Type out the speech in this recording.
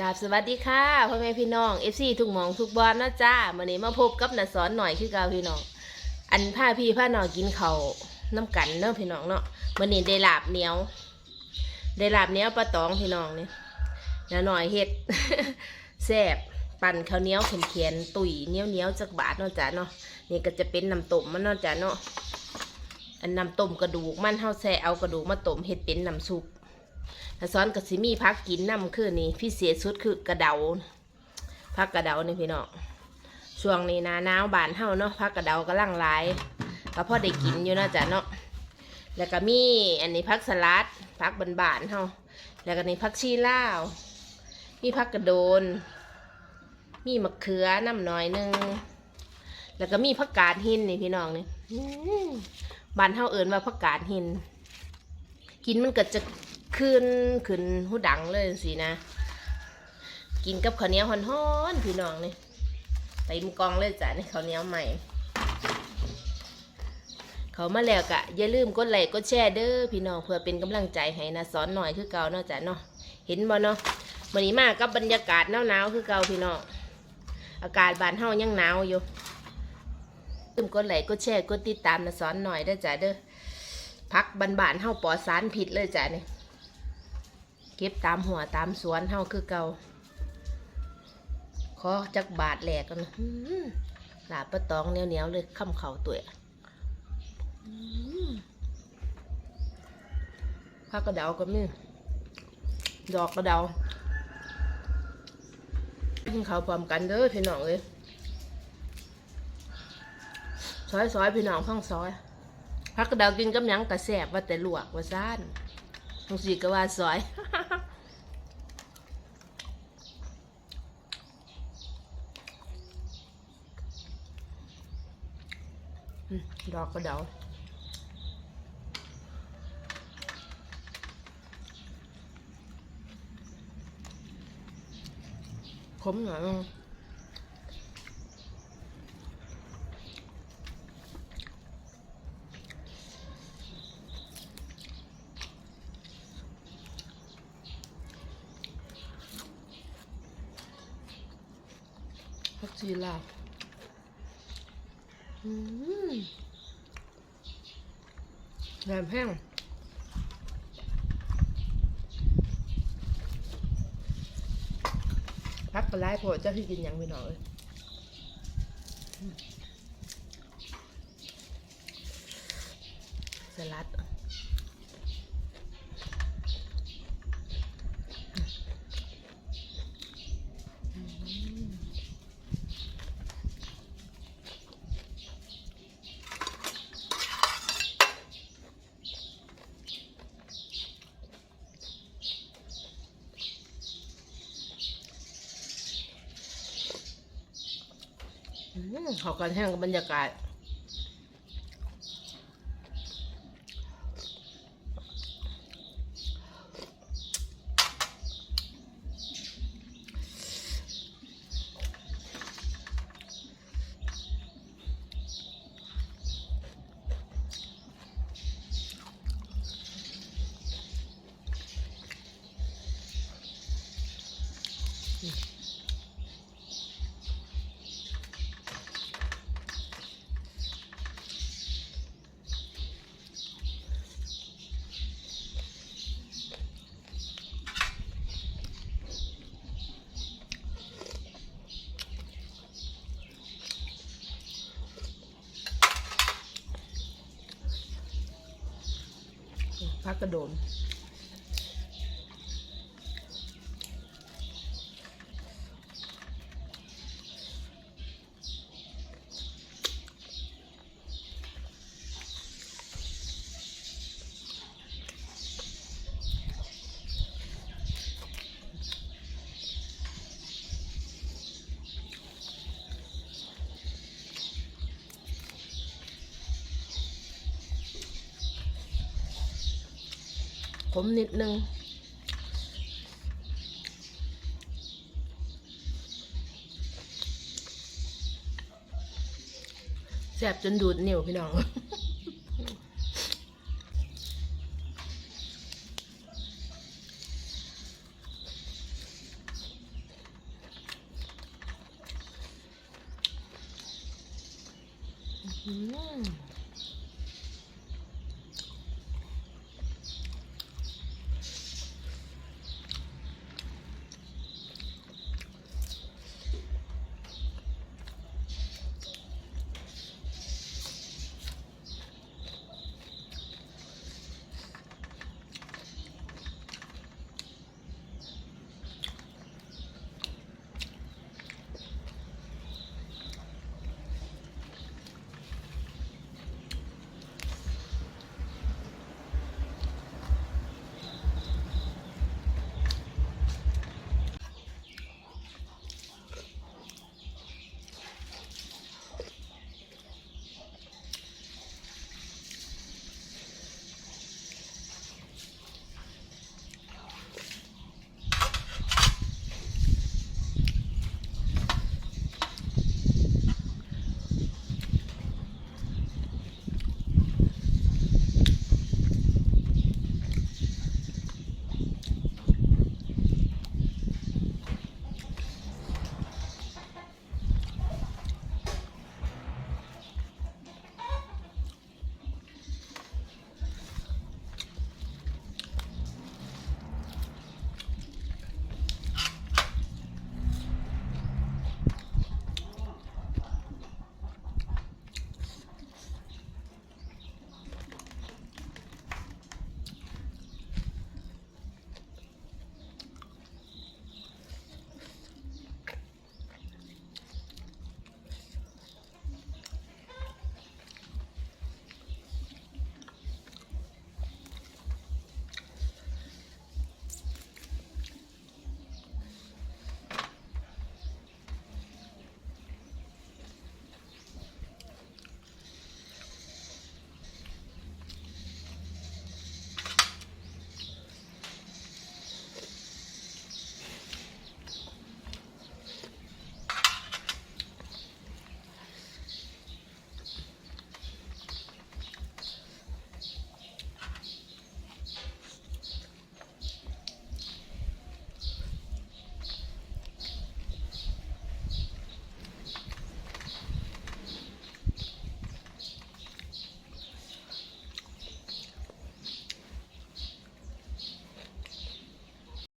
กราบสวัสดีค่ะพ่อแม่พี่น้องเอฟซีทุกหมองทุกบอลนะจ้าวันนี้มาพบกับนัสอนหน่อยคือกาพี่น้อง อันผ้าพี่ผ้าน้องกินเขาน้ำกันเนาะพี่น้องเนาะวันนี้ได้ลาบเหนียว ได้ลาบเหนียวปลาตองพี่น้องเนี่น้าหน่อยเฮ็ดแซ่บปั่นข้าวเหนียวเข็นๆตุ๋ยเหนียวเหนียวจักบาทเนาะจ้าเนาะนี่ก็จะเป็นน้ำต้มมันเนาะจ้าเนาะอันน้ำต้มกระดูกมันเฮาแซ่เอากระดูกมาต้มเฮ็ดเป็นน้ำซุป ถ้าซ้อนกับสิมีพักกินน้ำคือนี่พิเศษสุดคือกระเดาพักกระเดานี่พี่น้องช่วงนี้หนาหนาวบานเฮาเนาะพักกระเดากำลังหลายก็พอได้กินอยู่นาะจ้ะเนาะแล้วก็มีอันนี้พักสลัดพักบานๆเฮาแล้วก็นี่พักชีลาว มีพักกระโดน มีมะเขือน้ำหน่อยหนึงแล้วก็มีผักกาดหินนี่พี่น้องนี่บานเฮาเอิ้นว่าผักกาดหิน กินมันก็จะ ขึ้นขึ้นหูดังเลยสินะ กินกับข้าวเหนียวฮ้อนๆพี่น้องนี่เต็มกองเลยจ้ะนี่ข้าวเหนียวใหม่ เขามาแล้วกะอย่าลืมกดไลค์กดแชร์เด้อพี่น้องเพื่อเป็นกำลังใจให้นะสอนหน่อยคือเก่าเนาะจ้ะเนาะเห็นบ่เนาะวันนี้มากับบรรยากาศหนาวๆคือเก่าพี่น้องอากาศบานเฮายังหนาวอยู่ลืมกดไลค์กดแชร์กดติดตามนะสอนหน่อยเด้อจ้ะเด้อพักบานๆเฮาปอสารพิษเลยจ้ะนี่ เก็บตามหัวตามสวนเฮาคือเก่าขอจักบาทแหลกกันหลาบปะตองเหนียวๆเลยข้ามเข่าตัวผักกระเดาก็มีดอกกระเดากินข้าวพร้อมกันเด้อพี่น้องเลยซอยซอยๆพี่น้องข้างซอยผักกระเดากินกับยังกระแสบว่าแต่ลวกว่าซ่านบางสีก็ว่าสวย อืม ดอกกระเดาขมหน่อยพักจีลาอืม แหนมแห้งพักปลาไหลโผล่เจ้าพี่กินหยังไปหน่อยอืมสลัด อืมเขอกันแห้งกับบรรยากาศ พักกระโดน มนิดนึงแสบจนดูดนิ้วพี่น้อง嗯。Mm.